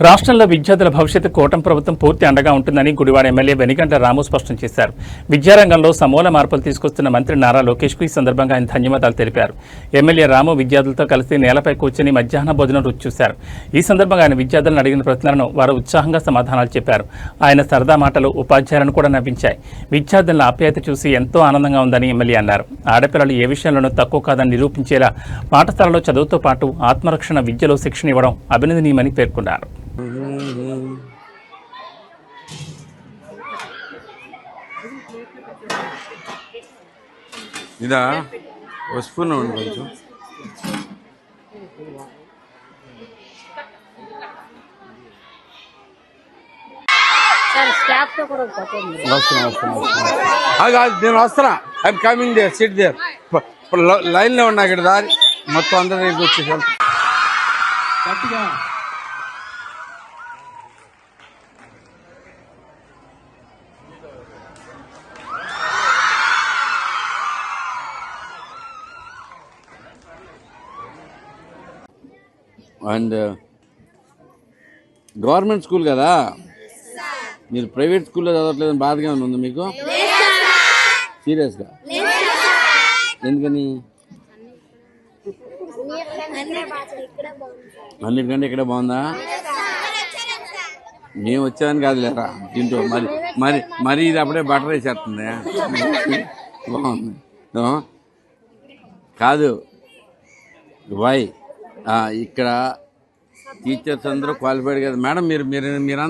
రాష్ట్రంలో విద్యార్థుల భవిష్యత్తు కూటమి ప్రభుత్వం పూర్తి అండగా ఉంటుందని గుడివాడ ఎమ్మెల్యే వెనిగంట రాము స్పష్టం చేశారు. విద్యారంగంలో సమూల మార్పులు తీసుకొస్తున్న మంత్రి నారా లోకేష్కు ఈ సందర్భంగా ఆయన ధన్యవాదాలు తెలిపారు. ఎమ్మెల్యే రాము విద్యార్థులతో కలిసి నేలపై కూర్చొని మధ్యాహ్న భోజనం రుచి చూశారు. ఈ సందర్భంగా ఆయన విద్యార్థులను అడిగిన ప్రశ్నలను వారు ఉత్సాహంగా సమాధానాలు చెప్పారు. ఆయన సరదా మాటలు ఉపాధ్యాయులను కూడా నవ్వించాయి. విద్యార్థుల ఆప్యాయత చూసి ఎంతో ఆనందంగా ఉందని ఎమ్మెల్యే అన్నారు. ఆడపిల్లలు ఏ విషయంలోనూ తక్కువ కాదని నిరూపించేలా పాఠశాలలో చదువుతో పాటు ఆత్మరక్షణ విద్యలో శిక్షణ ఇవ్వడం అభినందనీయమని పేర్కొన్నారు. ఇదా? ఒక స్పూన్ ఉండి కొంచెం. వస్తున్నా వస్తున్నా వస్తున్నా. నేను వస్తున్నా. I'm coming there sit there లైన్లో ఉన్నా ఇక్కడ దారి. మొత్తం అందరి దగ్గరికి వచ్చేసాను అండ్ uh, గవర్నమెంట్ స్కూల్ కదా? మీరు ప్రైవేట్ స్కూల్లో చదవట్లేదని బాధగా ఉంది మీకు? సీరియస్గా? ఎందుకని? అన్నిటికంటే ఇక్కడే బాగుందా? మేము వచ్చామని కాదు లేరా దీంట్లో మరి మరి మరి ఇది అప్పుడే బటర్ వేసేస్తుంది. బాగుంది. కాదు. వై? ఇక్కడ టీచర్స్ అందరూ క్వాలిఫైడ్ కదా. మేడం మీరు మీరు మీరందరూ